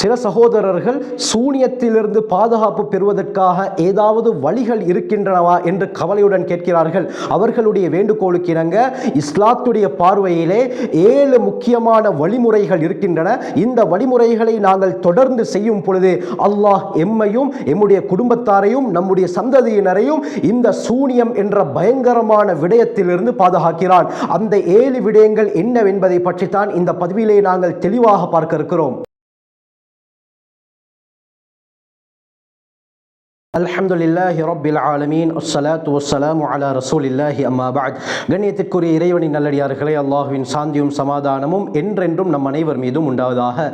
சில சகோதரர்கள் சூனியத்திலிருந்து பாதுகாப்பு பெறுவதற்காக ஏதாவது வழிகள் இருக்கின்றனவா என்று கவலையுடன் கேட்கிறார்கள். அவர்களுடைய வேண்டுகோளுக்கு இணங்க இஸ்லாத்துடைய பார்வையிலே ஏழு முக்கியமான வழிமுறைகள் இருக்கின்றன. இந்த வழிமுறைகளை நாங்கள் தொடர்ந்து செய்யும் பொழுது அல்லாஹ் எம்மையும் எம்முடைய குடும்பத்தாரையும் நம்முடைய சந்ததியினரையும் இந்த சூனியம் என்ற பயங்கரமான விடயத்திலிருந்து பாதுகாக்கிறான். அந்த ஏழு விடயங்கள் என்னவென்பதை பற்றித்தான் இந்த பதிவிலே நாங்கள் தெளிவாக பார்க்க இருக்கிறோம். அல்ஹம்துலில்லாஹி ரபில் ஆலமீன். அஸ்ஸலாத்து வஸ்ஸலாமு அலா ரசூலில்லாஹி அம்மா பாத் கண்ணியத்திற்குரிய இறைவனின் நல்லடியார்களே அல்லாஹ்வின் சாந்தியும் சமாதானமும் என்றென்றும் நம் அனைவர் மீதும் உண்டாவதாக.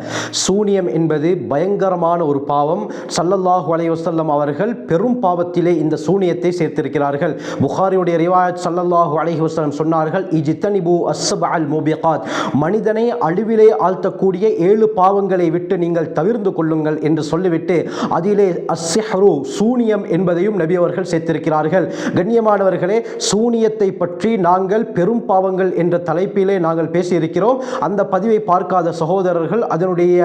சூனியம் என்பது பயங்கரமான ஒரு பாவம். சல்லல்லாஹு அலை வசல்லம் அவர்கள் பெரும் பாவத்திலே இந்த சூனியத்தை சேர்த்திருக்கிறார்கள். புகாரியுடைய ரிவாயத் சல்லல்லாஹு அலஹி வஸல்லம் சொன்னார்கள் இஜ்தனிபு அஸ்ஸபஅல் முபிகாத். மனிதனை அழிவிலே ஆழ்த்தக்கூடிய ஏழு பாவங்களை விட்டு நீங்கள் தவிர்ந்து கொள்ளுங்கள் என்று சொல்லிவிட்டு அதிலே அஸ்ஸிஹ்ரு சூனியம் என்பதையும் நபி அவர்கள் சேர்த்திருக்கிறார்கள். கண்ணியமானவர்களே சூனியத்தை பற்றி நாங்கள் பெரும் பாவங்கள் என்ற தலைப்பிலே நாங்கள் பேசியிருக்கிறோம். அந்த பதிவை பார்க்காத சகோதரர்கள் அதனுடைய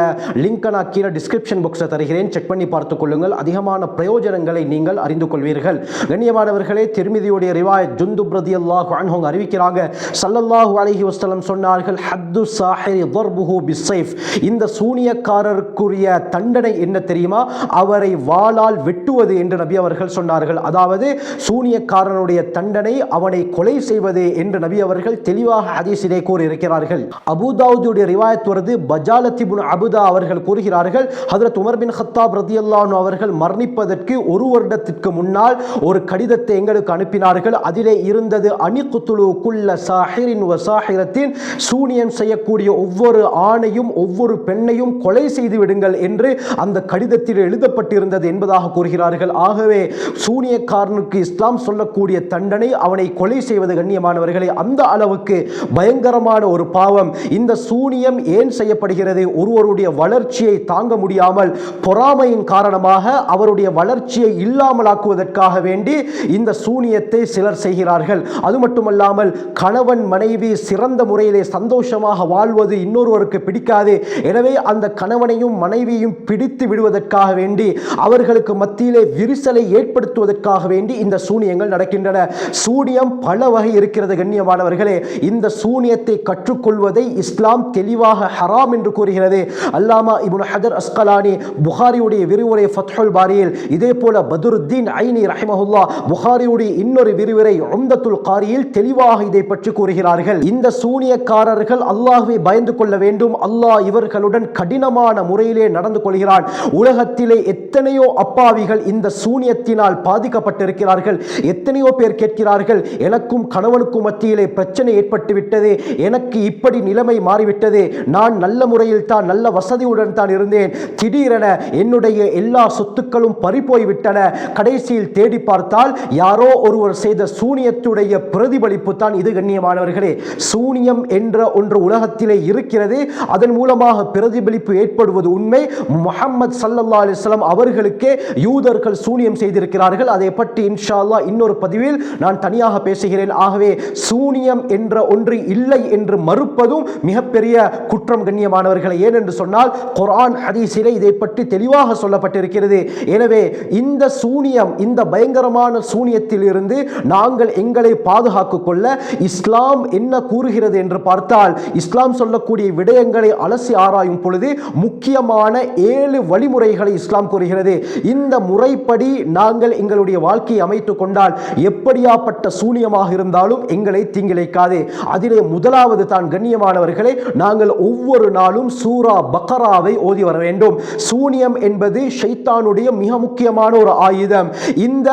லிங்கை நான் கீழே டிஸ்கிரிப்ஷன் பாக்ஸில் தருகிறேன். செக் பண்ணி பார்த்துக் கொள்ளுங்கள். அதிகமான பிரயோஜனங்களை நீங்கள் அறிந்து கொள்வீர்கள். கண்ணியமானவர்களே திருமதியுடைய ரிவாய் ஜுந்து பிரதி அல்லாஹ் அன்ஹோங் அறிவிக்கிறாங்க. சல்லல்லாஹு அலஹி வஸல்லம் சொன்னார்கள் ஹத்து சாஹிரி தர்புஹு பிசைஃப் இந்த சூனியக்காரருக்குரிய தண்டனை என்ன தெரியுமா? அவரை வாளால் வெட்டுவது என்று நபி அவர்கள் சொன்னார்கள். அதாவது சூனியக்காரனுடைய தண்டனை அவனை கொலை செய்வது என்று நபி அவர்கள் தெளிவாக ஹதீஸிலே கூறியிருக்கிறார்கள். அபுதாவுடைய ரிவாயத் வருது. பஜாலத்திபுன் அபுதா அவர்கள் கூறுகிறார்கள் ஹதரத் உமர் பின் ஹத்தாப் ரதியல்லானு அவர்கள் மரணிப்பதற்கு ஒரு வருடத்திற்கு முன்னால் ஒரு கடிதத்தை எங்களுக்கு அனுப்பினார்கள். அதிலே இருந்தது அணிகுத்துலு குல்ல சாஹிரின் சாஹிரத்தின் சூனியம் செய்யக்கூடிய ஒவ்வொரு ஆணையும் ஒவ்வொரு பெண்ணையும் கொலை செய்து விடுங்கள் என்று அந்த கடிதத்தில் எழுதப்பட்டிருந்தது என்பதாக கூறுகிறார்கள். ஆகவே சூனியக்காரனுக்கு இஸ்லாம் சொல்லக்கூடிய தண்டனை அவனை கொலை செய்வது கண்ணியமானவர்களை அந்த அளவுக்கு பயங்கரமான ஒரு பாவம். இந்த சூனியம் ஏன் செய்யப்படுகிறது? ஒருவருடைய வளர்ச்சியை தாங்க முடியாமல் பொறாமையின் காரணமாக அவருடைய வளர்ச்சியை இல்லாமலாக்குவதற்காக வேண்டி இந்த சூனியத்தை சிலர் செய்கிறார்கள். அது மட்டுமல்லாமல் கணவன் மனைவி சிறந்த முறையிலே சந்தோஷமாக வாழ்வது இன்னொருவருக்கு பிடிக்காது. எனவே அந்த கணவனையும் மனைவியும் பிடித்து விடுவதற்காக வேண்டி அவர்களுக்கு மத்தியிலே விரிசலை ஏற்படுத்துவதற்காக வேண்டி இந்த சூனியங்கள் நடக்கின்றன. சூனியம் பல வகை இருக்கிறது கண்ணியமானவர்களே. இந்த சூனியத்தை கற்றுக்கொள்வதை இஸ்லாம் தெளிவாக ஹராம் என்று கூறுகிறது. அல்லாமா இபுன் ஹஜர் அஸ்கலானி புகாரியுடைய விரிவுரை ஃபத்ஹுல் பாரியில் இதே போல பதுருத்தீன் ஐனி ரஹிமஹுல்லா புகாரியுடைய இன்னொரு விரிவுரை உம்தத்துல் காரியில் தெளிவாக இதை பற்றி கூறுகிறார்கள். இந்த சூனியக்காரர்கள் அல்லாஹுவை பயந்து கொள்ள வேண்டும். அல்லாஹ் இவர்களுடன் கடினமான முறையிலே நடந்து கொள்கிறான். உலகத்திலே எத்தனையோ அப்பாவிகள் இந்த சூனியத்தினால் பாதிக்கப்பட்டிருக்கிறார்கள். எத்தனையோ பேர் கேட்கிறார்கள் எனக்கும் கணவனுக்கும் மத்தியிலே பிரச்சனை ஏற்பட்டு விட்டது எனக்கு இப்படி நிலைமை மாறிவிட்டது நான் நல்ல முறையில் தான் நல்ல வசதியுடன் தான் இருந்தேன். திடீரென என்னுடைய எல்லா சொத்துக்களும் பறிப்போய்விட்டன கடைசியில் தேடி பார்த்தால் யாரோ ஒருவர் செய்த சூனியத்துடைய பிரதிபலிப்பு தான் இது கண்ணியமானவர்களே. சூனியம் என்ற ஒன்று உலகத்திலே இருக்கிறது. அதன் மூலமாக பிரதிபலிப்பு ஏற்படுவது உண்மை. முகமது சல்லா அலிஸ்லாம் அவர்களுக்கே யூதர்கள் சூனியம் செய்திருக்கிறார்கள். அதை பற்றி இன்ஷா அல்லா இன்னொரு பதிவில் நான் தனியாக பேசுகிறேன். ஆகவே சூனியம் என்ற ஒன்று இல்லை என்று மறுப்பதும் மிகப்பெரிய குற்றம் கண்ணியமானவர்களை. ஏனென்று சொன்னால் குரான் ஹதீஸிலே இதை பற்றி தெளிவாக சொல்லப்பட்டிருக்கிறது. எனவே இந்த சூனியம் இந்த பயங்கரமான சூனியத்தில் இருந்து நாங்கள் எங்களை பாதுகாத்துக் கொள்ள இஸ்லாம் என்ன கூறுகிறது என்று பார்த்தால் இஸ்லாம் சொல்லக்கூடிய விடயங்களை அலசி ஆராயும் பொழுது முக்கியமான ஏழு வழிமுறைகளை இஸ்லாம் கூறுகிறது. இந்த முறை முறைப்படி நாங்கள் எங்களுடைய வாழ்க்கையை அமைத்துக் கொண்டால் எப்படியாப்பட்ட சூனியமாக இருந்தாலும் எங்களை தீங்கிழைக்காது. அதிலே முதலாவது தான் கண்ணியமானவர்களை நாங்கள் ஒவ்வொரு நாளும் சூரா பக்கராவை ஓதி வர வேண்டும். சூனியம் என்பது ஷைத்தானுடைய மிக முக்கியமான ஒரு ஆயுதம். இந்த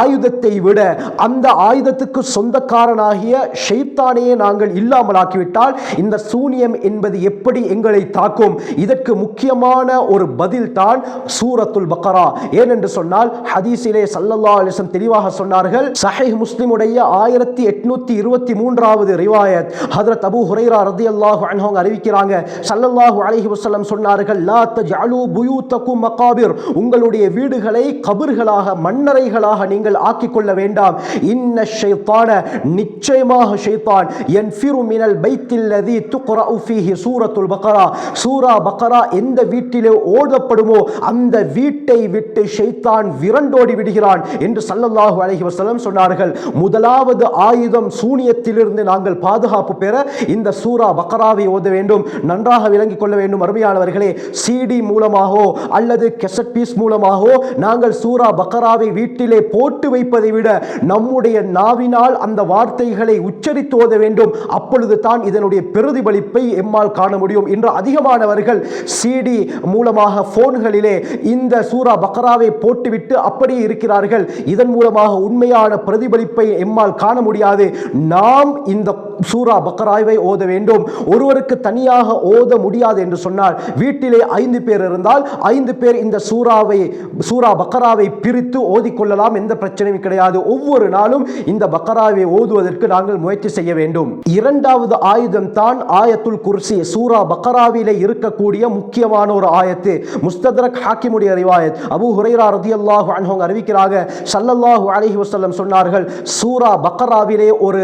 ஆயுதத்தை விட அந்த ஆயுதத்துக்கு சொந்தக்காரனாகிய ஷைத்தானையே நாங்கள் இல்லாமலாக்கிவிட்டால் இந்த சூனியம் என்பது எப்படி எங்களை தாக்கும்? இதற்கு முக்கியமான ஒரு பதில் தான் சூரத்துல் பக்கரா. ஏனென்று சொன்னால் சொன்னால் ஹதீஸிலே சல்லல்லா அலிசம் தெளிவாக சொன்னார்கள் சஹீஹ் முஸ்லிமுடைய ஆயிரத்தி எட்நூத்தி இருபத்தி மூன்றாவது ரிவாயத். ஹதரத் அபு ஹுரைரா ரதி அல்லாஹு அன்ஹவங்க அறிவிக்கிறாங்க சல்லல்லாஹு அலஹி வசல்லம் சொன்னார்கள் லா தஜ்அலு புயூத்தக்கும் மகாபிர். உங்களுடைய வீடுகளை கபிர்களாக மண்ணறைகளாக நீங்கள் ஆக்கிக் கொள்ள வேண்டாம். இன்ன ஷைத்தான நிச்சயமாக ஷைத்தான் என் ஃபிரு மினல் பைத்தில்லதி துக்ரா ஃபீஹி சூரத்துல் பக்கரா சூரா பக்கரா எந்த வீட்டிலே ஓதப்படுமோ அந்த வீட்டை விட்டு ஷைத்தான் விரண்டோடி விடுகிறான் என்று சல்லல்லாஹு அலைஹி வசலம் சொன்னார்கள். முதலாவது ஆயுதம் சூனியத்திலிருந்து நாங்கள் பாதுகாப்பு பெற இந்த சூரா பக்கராவை ஓத வேண்டும் நன்றாக விளங்கிக் கொள்ள வேண்டும். அருமையானவர்களே சிடி மூலமாகவோ அல்லது கெசட் பீஸ் மூலமாகவோ நாங்கள் சூரா பக்கராவை வீட்டிலே போட்டு வைப்பதை விட நம்முடைய நாவினால் அந்த வார்த்தைகளை உச்சரித்து ஓத வேண்டும். அப்பொழுது தான் இதனுடைய பிரதிபலிப்பை எம்மால் காண முடியும் இன்று அதிகமானவர்கள் சிடி மூலமாக போன்களிலே இந்த சூரா பக்ராவை போட்டுவிட்டு அப்படியே இருக்கிறார்கள். இதன் மூலமாக உண்மையான பிரதிபலிப்பை எம்மால் காண முடியாது. நாம் இந்த சூரா பக்ராவை ஓத வேண்டும். ஒருவருக்கு தனியாக ஓத முடியாது என்று சொன்னால் வீட்டிலே ஐந்து பேர் இருந்தால் ஐந்து பேர் இந்த சூறாவை சூரா பக்ராவை பிரித்து ஓதிக்கொள்ளலாம். எந்த பிரச்சனையும் கிடையாது. ஒவ்வொரு நாளும் இந்த பக்ராவை ஓதுவதற்கு நாங்கள் முயற்சி செய்ய வேண்டும். இரண்டாவது ஆயுதம் தான் ஆயத்துல் குர்சி. சூரா பக்ராவிலே இருக்கக்கூடிய முக்கியமான ஒரு ஆயத்து. முஸ்தத்ரக் ஹாக்கிமுடைய ரிவாயத். அபு ஹுரைரா ரதியல்லாஹு அன்ஹு அறிவிக்கிறாங்க. சல்லல்லாஹு அலைஹி வசல்லம் சொன்னார்கள் சூரா பக்ராவிலே ஒரு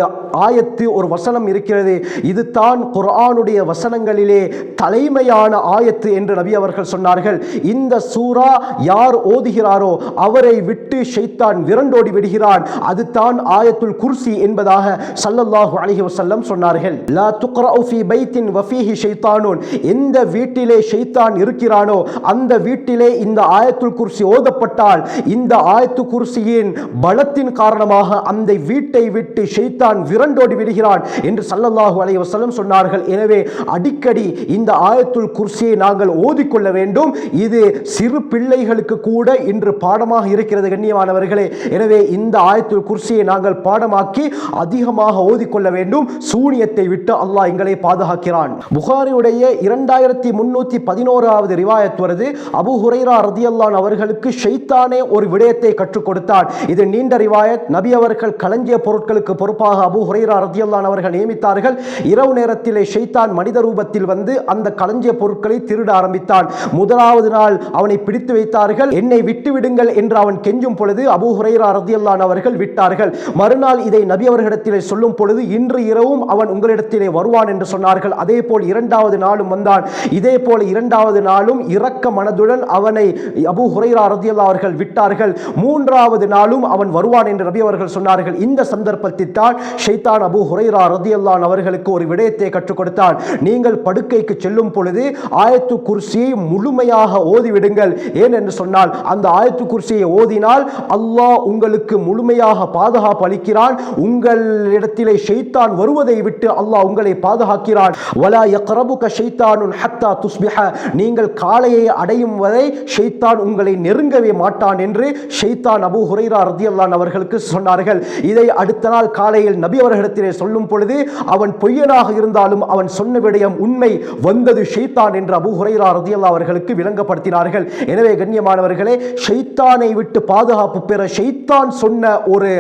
ஆயத்து ஒரு வசனம் இருக்கிறது. இது தான் குர்ஆனுடைய வசனங்களிலே தலைமையான ஆயத்து என்று நபி அவர்கள் சொன்னார்கள். இந்த சூரா யார் ஓதுகிறாரோ அவரை விட்டு ஷைத்தான் விரண்டோடி விடுகிறான். அது தான் ஆயத்துல் குர்சி என்பதாக சல்லல்லாஹு அலஹி வசல்லம் சொன்னார்கள். லா துக்ரஉ பைத்தின் வஃபீஹி ஷைத்தானுன். எந்த வீட்டிலே ஷைத்தான் இருக்கிறானோ அந்த வீட்டிலே இந்த ஆயத்துல் குர்சி ஓதப்பட்டால் இந்த ஆயத்து குர்சியின் பலத்தின் காரணமாக அந்த வீட்டை விட்டு ஷைத்தான் விரண்டோடி விடுகிறான். என்று சல்லல்லாஹு அலைய வசலம் சொன்னார்கள். எனவே அடிக்கடி இந்த ஆயத்துல் குர்சியை நாங்கள் ஓதிக்கொள்ள வேண்டும். இது சிறு பிள்ளைகளுக்கு கூட இன்று பாடமாக இருக்கிறது கண்ணியமானவர்களே. எனவே இந்த ஆயத்துல் குர்சியை நாங்கள் பாடமாக்கி அதிகமாக ஓதிக்கொள்ள வேண்டும். சூனியத்தை விட்டு அல்லாஹ் எங்களை பாதுகாக்கிறான். புகாரியுடைய இரண்டாயிரத்தி முன்னூத்தி பதினோராவது ரிவாயத் வருது. அபு ஹுரைரா ரதியல்லான் அவர்களுக்கு ஷைத்தானே ஒரு விடயத்தை கற்றுக் கொடுத்தான் இது நீண்ட ரிவாயத். நபி அவர்கள் களஞ்சிய பொருட்களுக்கு பொறுப்பாக அபு ஹுரைரா ரதியல்லான் அவர்கள் அவர்கள் நியமித்தார்கள். இரவு நேரத்திலே ஷெய்தான் மனித ரூபத்தில் வந்து அந்த களஞ்சிய பொருட்களை திருட ஆரம்பித்தான். முதலாவது நாள் அவனை பிடித்து வைத்தார்கள். என்னை விட்டு விடுங்கள் என்று அவன் கெஞ்சும் பொழுது அபு ஹுரைரா ரத்தியல்லான் அவர்கள் விட்டார்கள். மறுநாள் இதை நபி அவர்களிடத்திலே சொல்லும் பொழுது இன்று இரவும் அவன் உங்களிடத்திலே வருவான் என்று சொன்னார்கள். அதே போல் இரண்டாவது நாளும் வந்தான். இதே போல இரண்டாவது நாளும் இரக்க மனதுடன் அவனை அபு ஹுரைரா ரத்தியல்லா அவர்கள் விட்டார்கள். மூன்றாவது நாளும் அவன் வருவான் என்று நபி அவர்கள் சொன்னார்கள். இந்த சந்தர்ப்பத்தில் தான் ஷைத்தான் அபு ஹுரைரா ரதியல்லான் அவர்களுக்கு ஒரு விடயத்தை கற்றுக் கொடுத்தான். நீங்கள் படுக்கைக்கு செல்லும் பொழுது ஆயத்து குர்சியை முழுமையாக ஓதிவிடுங்கள். ஏன் என்று சொன்னால் அந்த ஆயத்து குர்சியை ஓதினால் அல்லாஹ் உங்களுக்கு முழுமையாக பாதுகாப்பு அளிக்கிறான். உங்களிடத்திலே ஷெய்தான் வருவதை விட்டு அல்லாஹ் உங்களை பாதுகாக்கிறான். வலா யக்ரபுக ஷெய்தானுன் ஹத்தா துஸ்பிஹ. நீங்கள் காலையை அடையும் வரை ஷெய்தான் உங்களை நெருங்கவே மாட்டான் என்று ஷெய்தான் அபு ஹுரைரா ரதியல்லான் அவர்களுக்கு சொன்னார்கள். இதை அடுத்த நாள் காலையில் நபி அவர்களிடத்திலே சொல்லும் பொழுது அவன் பொய்யனாக இருந்தாலும் அவன் சொன்ன விடயம் உண்மை. வந்தது ஷெய்தான் என்று அபு ஹுரைரா ரதியல்லா அவர்களுக்கு விளங்கப்படுத்தினார்கள். எனவே கண்ணியமானவர்களே ஷெய்தானை விட்டு பாதுகாப்பு பெற ஷெய்தான் சொன்ன ஒரு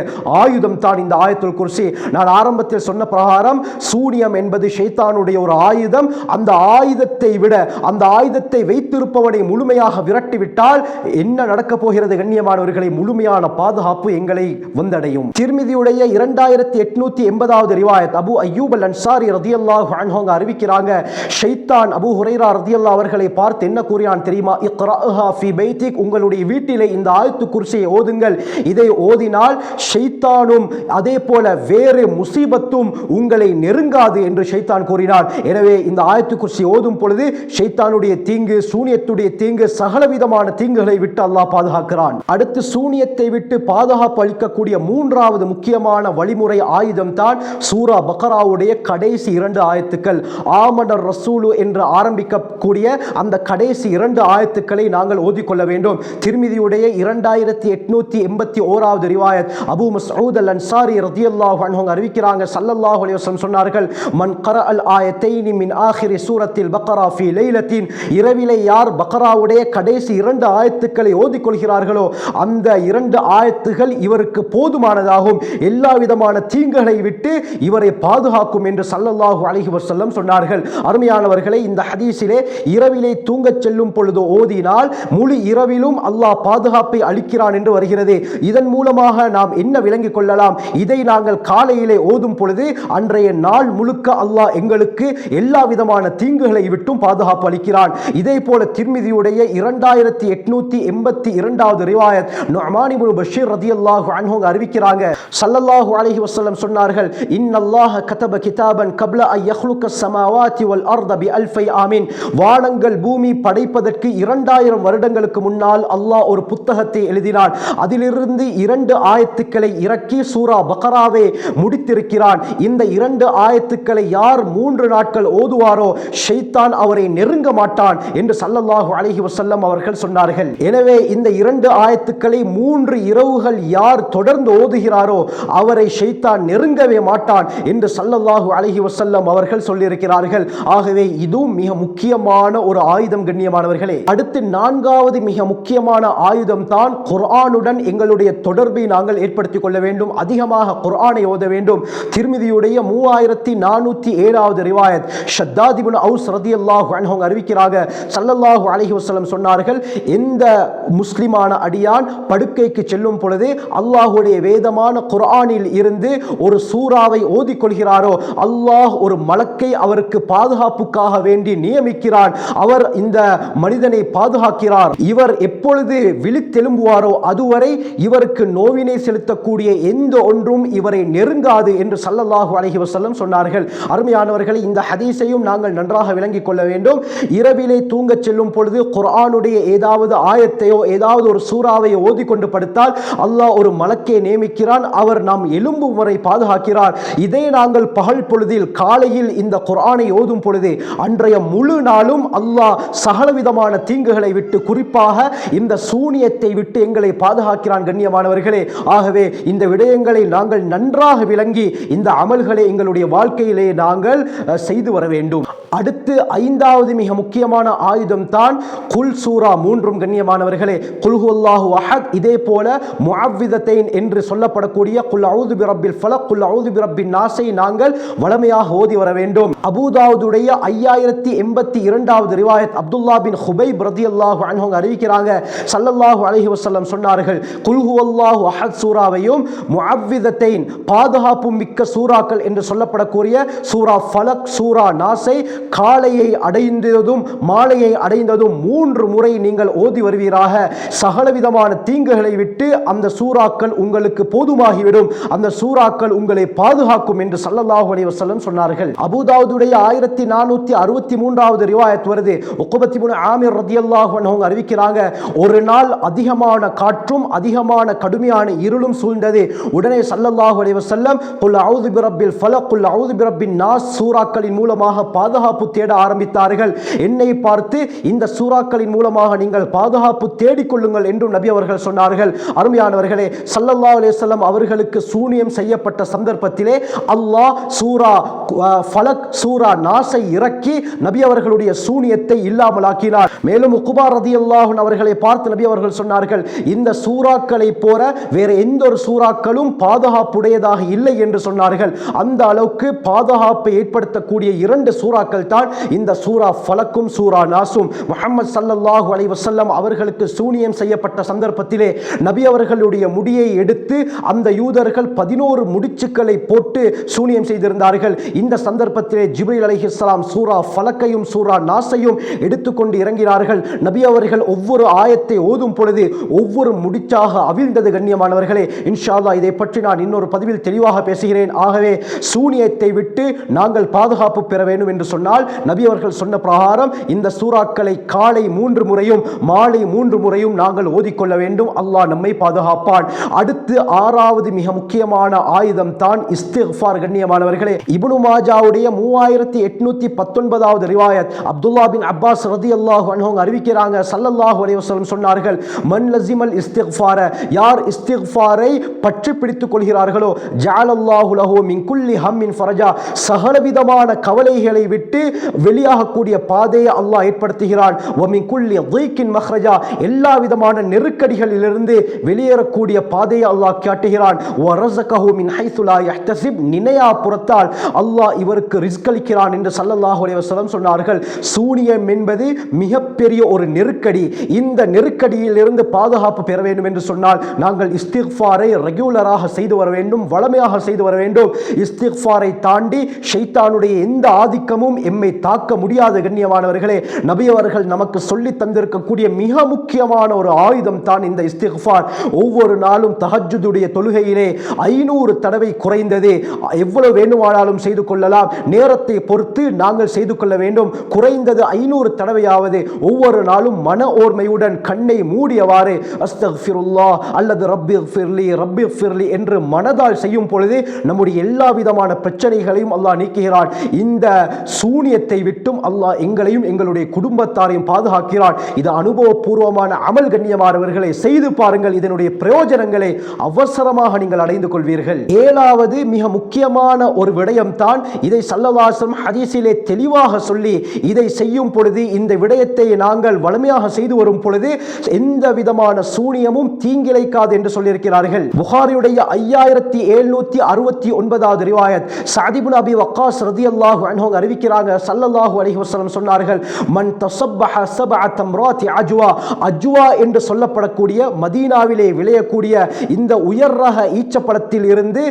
ஆயுதம் தான் இந்த ஆயத்துல் குர்சி. நான் ஆரம்பத்தில் சொன்ன பிரகாரம் சூனியம் என்பது ஷைத்தானுடைய ஒரு ஆயுதம். அந்த ஆயுதத்தை விட அந்த ஆயுதத்தை வைத்திருப்பவனை முழுமையாக விரட்டிவிட்டால் என்ன நடக்கப் போகிறது கண்ணியமானவர்களை? முழுமையான பாதுகாப்பு எங்களை வந்தடையும். திருமிதியுடைய இரண்டாயிரத்தி எட்நூத்தி எண்பதாவது ரிவாயத். அபு ஐயூப் அல் அன்சாரி ரதியல்லாஹு அன்ஹோங்க அறிவிக்கிறாங்க ஷைத்தான் அபு ஹுரைரா ரதியல்லா அவர்களை பார்த்து என்ன கூறினான் தெரியுமா? இக்ராஹா ஃபி பைத்திக் உங்களுடைய வீட்டிலே இந்த ஆயத்து குர்சியை ஓதுங்கள். இதை ஓதினால் ஷைத்தானும் அதே போல வேறு முசீபத்தும் உங்களை நெருங்காது என்று ஷைத்தான் கூறினான். எனவே இந்த ஆயத்து குர்சி ஓதும் பொழுது ஷைத்தானுடைய தீங்கு சூனியத்துடைய தீங்கு சகலவிதமான தீங்குகளை விட்டு அல்லாஹ் பாதுகாக்கிறான். அடுத்து சூனியத்தை விட்டு பாதுகாப்பு அளிக்கக்கூடிய மூன்றாவது முக்கியமான வழிமுறை ஆயுதம் தான் சூரா சூரா பக்ராவுடைய கடைசி இரண்டு ஆயத்துக்கள் ஆமனர் ரசூலு என்று ஆரம்பிக்கக்கூடிய அந்த கடைசி இரண்டு ஆயத்துக்களை நாங்கள் ஓதிக்கொள்ள வேண்டும். திருமிதியுடைய இரண்டாயிரத்தி எட்நூத்தி எண்பத்தி ஓராவது ரிவாயத் அபு மசூத் அல் அன்சாரி ரதியல்லாஹு அன்ஹு அறிவிக்கிறாங்க. சல்லல்லாஹ் அலிவசம் சொன்னார்கள் மன் கர அல் ஆயத்தைனி மின் ஆஹிரி சூரத்தில் பக்ரா ஃபி லைலத்தின் இரவிலே யார் பக்ராவுடைய கடைசி இரண்டு ஆயத்துக்களை ஓதிக்கொள்கிறார்களோ அந்த இரண்டு ஆயத்துகள் இவருக்கு போதுமானதாகும். எல்லா விதமான தீங்குகளை விட்டு இவரை பாதுகாக்கும் என்று சல்லல்லாஹு அலைஹி வஸல்லம் சொன்னார்கள். அருமையானவர்களை இந்த ஹதீஸிலே இரவிலே தூங்கச் செல்லும் பொழுது ஓதினால் முழு இரவிலும் அல்லாஹ் பாதுகாப்பை அளிக்கிறான் என்று வருகிறது. இதன் மூலமாக நாம் என்ன விளங்கிக் கொள்ளலாம்? இதை நாங்கள் காலையிலே ஓதும் பொழுது அன்றைய நாள் முழுக்க அல்லாஹ் எங்களுக்கு எல்லா விதமான தீங்குகளை விட்டும் பாதுகாப்பு அளிக்கிறான். இதே போல திருமிதியுடைய இரண்டாயிரத்தி எட்நூத்தி எண்பத்தி இரண்டாவது ரிவாயத் நுஅமான் இப்னு பஷீர் ரதியல்லாஹு அன்ஹு அறிவிக்கிறாங்க. சல்லல்லாஹு அலஹி வசல்லம் சொன்னார்கள் இன்னல்லாஹ கதப கிதாபன் கப்ல அன் யஹ்லுக வல் அர்த பி அல்ஃபை ஆமீன். வானங்கள் பூமி படைப்பதற்கு இரண்டாயிரம் வருடங்களுக்கு முன்னால் அல்லாஹ் ஒரு புத்தகத்தை எழுதினான். அதிலிருந்து இரண்டு ஆயத்துக்களை இறக்கி சூரா பக்கராவே முடித்திருக்கிறான். இந்த இரண்டு ஆயத்துக்களை யார் மூன்று நாட்கள் ஓதுவாரோ ஷைத்தான் அவரை நெருங்க மாட்டான் என்று சல்லல்லாஹு அலஹி வசல்லம் அவர்கள் சொன்னார்கள். எனவே இந்த இரண்டு ஆயத்துக்களை மூன்று இரவுகள் யார் தொடர்ந்து ஓதுகிறாரோ அவரை ஷைத்தான் நெருங்கவே மாட்டான் என்று சல்லல்லாஹு அலைஹி வசல்லம் அவர்கள் சொல்லியிருக்கிறார்கள். ஆகவே இதுவும் மிக முக்கியமான ஒரு ஆயுதம் கண்ணியமானவர்களே. அடுத்து நான்காவது மிக முக்கியமான ஆயுதம் தான் குர்ஆனுடன் எங்களுடைய தொடர்பை நாங்கள் ஏற்படுத்திக் கொள்ள வேண்டும். அதிகமாக குர்ஆனை ஓத வேண்டும். திருமிதியுடைய மூவாயிரத்தி நானூற்றி ஏழாவது ரிவாயத். ஷத்தாதிபுன் அவுஸ் ரதி அல்லாஹு அவங்க அறிவிக்கிறாங்க. சல்லல்லாஹு அலைஹி வஸல்லம் சொன்னார்கள் எந்த முஸ்லிமான அடியான் படுக்கைக்கு செல்லும் பொழுது அல்லாஹுடைய வேதமான குர்ஆனில் இருந்து ஒரு சூறாவை ஓதி ஓதிக்கொள்கிறாரோ அல்லாஹ் ஒரு மலக்கை அவருக்கு பாதுகாப்புக்காக வேண்டி நியமிக்கிறான். அவர் இந்த மனிதனை பாதுகாக்கிறார். இவர் எப்பொழுது விழித்தெழும்புவாரோ அதுவரை இவருக்கு நோவினை செலுத்தக்கூடிய எந்த ஒன்றும் இவரை நெருங்காது என்று சல்லல்லாஹு அலஹி வசல்லம் சொன்னார்கள். அருமையானவர்களை இந்த ஹதீஸையும் நாங்கள் நன்றாக விளங்கிக் கொள்ள வேண்டும். இரவிலே தூங்கச் செல்லும் பொழுது குர்ஆனுடைய ஏதாவது ஆயத்தையோ ஏதாவது ஒரு சூறாவையோ ஓதிக்கொண்டு படுத்தால் அல்லாஹ் ஒரு மலக்கை நியமிக்கிறான். அவர் நாம் எலும்பு முறை பாதுகாக்கிறார். இதே நாங்கள் பகல் பொழுதில் காலையில் இந்த குரானை ஓதும் பொழுது அன்றைய முழு நாளும் அல்லாஹ் சகலவிதமான தீங்குகளை விட்டு குறிப்பாக இந்த சூனியத்தை விட்டு எங்களை பாதுகாக்கிறான் கண்ணியமானவர்களே. ஆகவே இந்த விடயங்களை நாங்கள் நன்றாக விளங்கி இந்த அமல்களை எங்களுடைய வாழ்க்கையிலே நாங்கள் செய்து வர வேண்டும். அடுத்து ஐந்தாவது மிக முக்கியமான ஆயுதம் தான் குல் சூரா மூன்றும் கண்ணியமானவர்களே. குல்ஹுல்லாஹு அஹத் இதே போல முஅவ்விதத்தைன் என்று சொல்லப்படக்கூடிய குல் அவுது பிரபில் ஃபலக் குல் அவுது பிரபின் நாசை நாங்கள் வளமையாக ஓதி வர வேண்டும். அபுதாவுடைய ஐயாயிரத்தி எண்பத்தி இரண்டாவது ரிவாயத் அப்துல்லா பின் ஹுபை பிரதி அல்லாஹு அன்ஹு அறிவிக்கிறாங்க. சல்லல்லாஹு அலஹி வசல்லம் சொன்னார்கள் குல்ஹு அல்லாஹு அஹத் சூராவையும் முஅவ்விதத்தைன் பாதுகாப்பு மிக்க சூறாக்கள் என்று சொல்லப்படக்கூடிய சூரா ஃபலக் சூரா நாசை காலையை அடைந்ததும் மாலையை அடைந்ததும் மூன்று முறை நீங்கள் ஓதி வருவீராக. சகலவிதமான தீங்குகளை விட்டு அந்த சூறாக்கள் உங்களுக்கு போதுமாகிவிடும். அந்த சூறாக்கள் உங்களை பாதுகாக்கும் என்று சல்லல்லாஹு அலைஹி வஸல்லம் சொன்னார்கள். அபுதாவுடைய ஆயிரத்தி நானூத்தி அறுபத்தி மூன்றாவது ரிவாயத் வருது. உக்குபத்தி மூணு ஆமிர் ரதியல்லாஹு அவங்க அறிவிக்கிறாங்க ஒரு நாள் அதிகமான காற்றும் அதிகமான கடுமையான இருளும் சூழ்ந்தது. உடனே சல்லல்லாஹு அலைஹி வஸல்லம் குல் அவுது பிரபில் ஃபலக் குல் அவுது பிரபின் நாஸ் சூறாக்களின் மூலமாக பாதுகாப்பு தேட ஆரம்பித்தார்கள். என்னை பார்த்து இந்த சூறாக்களின் மூலமாக நீங்கள் பாதுகாப்பு தேடிக்கொள்ளுங்கள் என்றும் நபி அவர்கள் சொன்னார்கள். அருமையானவர்களே சல்லல்லாஹு அலைஹி அவர்களுக்கு சூனியம் செய்யப்பட்ட சந்தர்ப்பத்திலே அல்லாஹ் சூரா ஃபலக் சூரா நாசை இறக்கி நபி அவர்களுடைய சூனியத்தை இல்லாமலாக்கினார். மேலும் உக்குபார் ரதி அல்லாஹன் அவர்களை பார்த்து நபி அவர்கள் சொன்னார்கள் இந்த சூறாக்களை போற வேற எந்த ஒரு சூறாக்களும் பாதுகாப்புடையதாக இல்லை என்று சொன்னார்கள். அந்த அளவுக்கு பாதுகாப்பை ஏற்படுத்தக்கூடிய இரண்டு சூறாக்கள் தான் இந்த சூரா ஃபலக்கும் சூரா நாசும் முகமது சல்லல்லாஹு அலைவசல்லம் அவர்களுக்கு சூனியம் செய்யப்பட்ட சந்தர்ப்பத்திலே நபி அவர்களுடைய முடியை எடுத்து அந்த யூதர்கள் பதினோரு முடிச்சுக்களை போட்டு சூனியம் செய்திருந்தார்கள். இந்த சந்தர்ப்பத்திலே ஜிப்ரீல் அலைஹிஸ்ஸலாம் சூரா ஃபலக்கையும் சூரா நாசையும் எடுத்துக்கொண்டு இறங்கினார்கள். நபி அவர்கள் ஒவ்வொரு ஆயத்தை ஓதும் பொழுது ஒவ்வொரு முடிச்சாக அவிழ்ந்தது கண்ணியமானவர்களே. இன்ஷால்லா இதை பற்றி நான் இன்னொரு பதிவில் தெளிவாக பேசுகிறேன். ஆகவே சூனியத்தை விட்டு நாங்கள் பாதுகாப்பு பெற வேண்டும் என்று சொன்னால் நபி அவர்கள் சொன்ன பிரகாரம் இந்த சூறாக்களை காலை மூன்று முறையும் மாலை மூன்று முறையும் நாங்கள் ஓதிக்கொள்ள வேண்டும். அல்லாஹ் நம்மை பாதுகாப்பான். அடுத்து ஆறாவது மிக முக்கியமான ஆயுதம் தான் இஸ்திஃபா பார்ப்பார் கண்ணியமானவர்களே இபுனு மாஜாவுடைய மூவாயிரத்தி எட்நூத்தி பத்தொன்பதாவது ரிவாயத் அப்துல்லா பின் அப்பாஸ் ரதி அல்லாஹு அன்ஹோங்க அறிவிக்கிறாங்க. சல்லல்லாஹு அலைவசலம் சொன்னார்கள் மன் லசிமல் இஸ்திஃபார யார் இஸ்திஃபாரை பற்றி பிடித்துக் கொள்கிறார்களோ ஜாலல்லாஹு லஹோ மின் குல்லி ஹம்மின் ஃபரஜா. சகலவிதமான கவலைகளை விட்டு வெளியாகக்கூடிய பாதையை அல்லாஹ் ஏற்படுத்துகிறான். ஒமின் குல்லி தீக்கின் மஹ்ரஜா. எல்லா விதமான நெருக்கடிகளிலிருந்து வெளியேறக்கூடிய பாதையை அல்லாஹ் காட்டுகிறான். ஒரசகஹூ மின் ஹைசுலா யஹ்தசிப் நினையா புறத்தால் அல்லாஹ் இவருக்கு ரிஸ்க் அளிக்கிறான் என்று சல்லல்லாஹு அலைஹி சொன்னார்கள். சூனியம் என்பது மிகப்பெரிய ஒரு நெருக்கடி. இந்த நெருக்கடியில் இருந்து பாதுகாப்பு பெற வேண்டும் என்று சொன்னால் நாங்கள் இஸ்திக்ஃபாரை ரெகுலராக செய்து வர வேண்டும் வளமையாக செய்து வர வேண்டும். இஸ்திக்ஃபாரை தாண்டி ஷைத்தானுடைய எந்த ஆதிக்கமும் எம்மை தாக்க முடியாத கண்ணியமானவர்களே. நபி அவர்கள் நமக்கு சொல்லி தந்திருக்கக்கூடிய மிக முக்கியமான ஒரு ஆயுதம் தான் இந்த இஸ்திக்ஃபார். ஒவ்வொரு நாளும் தஹஜ்ஜுடைய தொழுகையிலே ஐநூறு தடவை குறைந்தது. எவ்வளவு வேண்டுமானாலும் செய்து கொள்ளலாம். நேரத்தை பொறுத்து நாங்கள் செய்து கொள்ள வேண்டும். குறைந்தது ஐநூறு தடவையாவது ஒவ்வொரு நாளும் மன ஓர்மையுடன் கண்ணை மூடியவாறு அஸ்தஃபிருல்லா அல்லது ரப்பி ஃபிர்லி ரப்பி ஃபிர்லி என்று மனதால் செய்யும் பொழுது நம்முடைய எல்லா விதமான பிரச்சனைகளையும் அல்லாஹ் நீக்குகிறான். இந்த சூனியத்தை விட்டும் அல்லாஹ் எங்களையும் எங்களுடைய குடும்பத்தாரையும் பாதுகாக்கிறான். இது அனுபவபூர்வமான அமல் கண்ணியமானவர்களை செய்து பாருங்கள். இதனுடைய பிரயோஜனங்களை அவசரமாக நீங்கள் அடைந்து கொள்வீர்கள். ஏழாவது மிக முக்கிய முக்கியமான ஒரு விடயம்தான் இதை சல்லவாசம் ஹதீஸிலே தெளிவாக சொல்லி இதை செய்யும் பொழுது இந்த விடயத்தை நாங்கள் வலிமையாக செய்து வரும் பொழுது எந்த விதமான சூனியமும் தீங்கிழைக்காது என்று சொல்லியிருக்கிறார்கள். புகாரியுடைய ஐயாயிரத்தி எழுநூத்தி அறுபத்தி ஒன்பதாவது ரிவாயத் சாதிபுன் அபி வக்காஸ் ரதியல்லாஹு அன்ஹு அறிவிக்கிறாங்க. சல்லல்லாஹு அலைஹி வசலம் சொன்னார்கள் மன் தசப்பஹ சபஅ தம்ராத்தி அஜ்வா. அஜ்வா என்று சொல்லப்படக்கூடிய மதீனாவிலே விளையக்கூடிய இந்த உயர் ரக ஈச்சப்படத்தில் இருந்து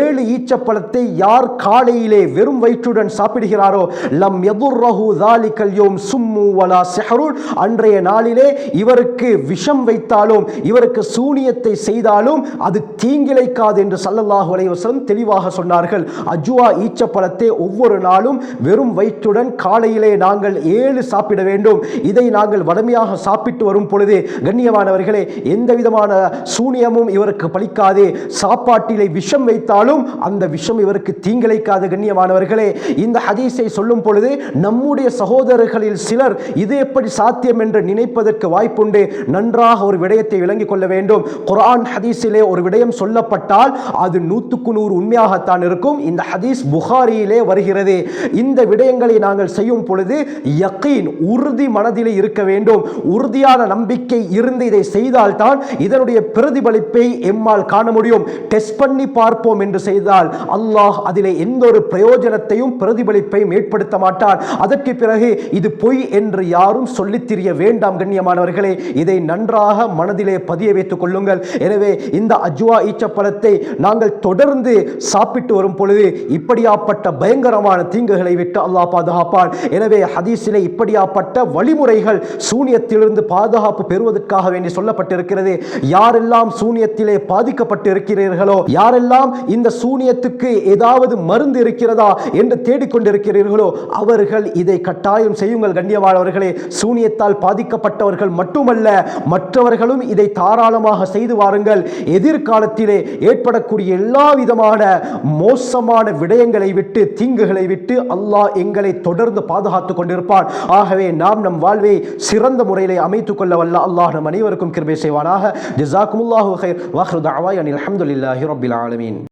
ஏழு பழத்தை யார் காலையிலே வெறும் வயிற்றுடன் சாப்பிடுகிறாரோ லம் எதுர்ரஹு தாலி கல்யோம் சும்மு வலா சிஹருன். அன்றைய நாளிலே இவருக்கு விஷம் வைத்தாலும் இவருக்கு சூனியத்தை செய்தாலும் அது தீங்கிழைக்காது என்று சல்லல்லாஹு அலைவசம் தெளிவாக சொன்னார்கள். அஜ்வா ஈச்சப்பழத்தை ஒவ்வொரு நாளும் வெறும் வயிற்றுடன் காலையிலே நாங்கள் ஏழு சாப்பிட வேண்டும். இதை நாங்கள் வடமையாக சாப்பிட்டு வரும் பொழுது கண்ணியமானவர்களே எந்த விதமான சூனியமும் இவருக்கு பலிக்காது சாப்பாட்டிலே விஷம் வைத்தாலும் அந்த விஷம் இவருக்கு தீங்கிழைக்காது கண்ணியமானவர்களே இந்த ஹதீஸை சொல்லும் பொழுது நம்முடைய சகோதரர்களில் சிலர் இது எப்படி சாத்தியம் என்று நினைப்பதற்கு வாய்ப்புண்டு. நன்றாக ஒரு விடயத்தை விளங்கிக் கொள்ள வேண்டும். குரான் ஹதீஸிலே ஒரு விடயம் சொல்லப்பட்டால் அது நூற்றுக்கு நூறு உண்மையாகத்தான் இருக்கும். இந்த ஹதீஸ் புகாரியிலே வருகிறது. இந்த விடயங்களை நாங்கள் செய்யும் பொழுது யக்கீன் உறுதி மனதிலே இருக்க வேண்டும். உறுதியான நம்பிக்கை இருந்து இதை செய்தால்தான் இதனுடைய பிரதிபலிப்பை எம்மால் காண முடியும். டெஸ்ட் பண்ணி பார்ப்போம் என்று செய்தால் அல்லாஹ் அதிலே எந்த ஒரு பிரயோஜனத்தையும் பிரதிபலிப்பையும் ஏற்படுத்த மாட்டார் அதற்கு பிறகு இது பொய் என்று யாரும் சொல்லித் திரிய வேண்டாம் கண்ணியமானவர்களே. இதை நன்றாக மனதிலே பதிய வைத்துக் கொள்ளுங்கள். எனவே இந்த அஜ்வா ஈச்சப்பழத்தை நாங்கள் தொடர்ந்து சாப்பிட்டு வரும் பொழுது இப்படியாப்பட்ட பயங்கரமான தீங்குகளை விட்டு அல்லாஹ் பாதுகாப்பான். எனவே ஹதீஸிலே இப்படியாப்பட்ட வழிமுறைகள் சூனியத்திலிருந்து பாதுகாப்பு பெறுவதற்காக வேண்டி சொல்லப்பட்டிருக்கிறது. யாரெல்லாம் சூனியத்திலே பாதிக்கப்பட்டு இருக்கிறீர்களோ யாரெல்லாம் இந்த சூனியத்து இதற்கு ஏதாவது மருந்து இருக்கிறதா என்று தேடிக்கொண்டிருக்கிறீர்களோ அவர்கள் இதை கட்டாயம் செய்யுங்கள் கண்ணியமானவர்களே சூனியத்தால் பாதிக்கப்பட்டவர்கள் மட்டுமல்ல மற்றவர்களும் இதை தாராளமாக செய்து வாருங்கள். எதிர்காலத்திலே ஏற்படக்கூடிய எல்லா விதமான மோசமான விடயங்களை விட்டு தீங்குகளை விட்டு அல்லாஹ் எங்களை தொடர்ந்து பாதுகாத்துக் கொண்டிருப்பான். ஆகவே நாம் நம் வாழ்வை சிறந்த முறையிலே அமைத்துக் கொள்ள வல்ல அல்லாஹ் நம் அனைவருக்கும் கிருபை செய்வானாக. ஜிசாக்குமுல்லாஹு ஹைர் வாஹ்ரு தஅவாய் அனில் ஆலமீன்.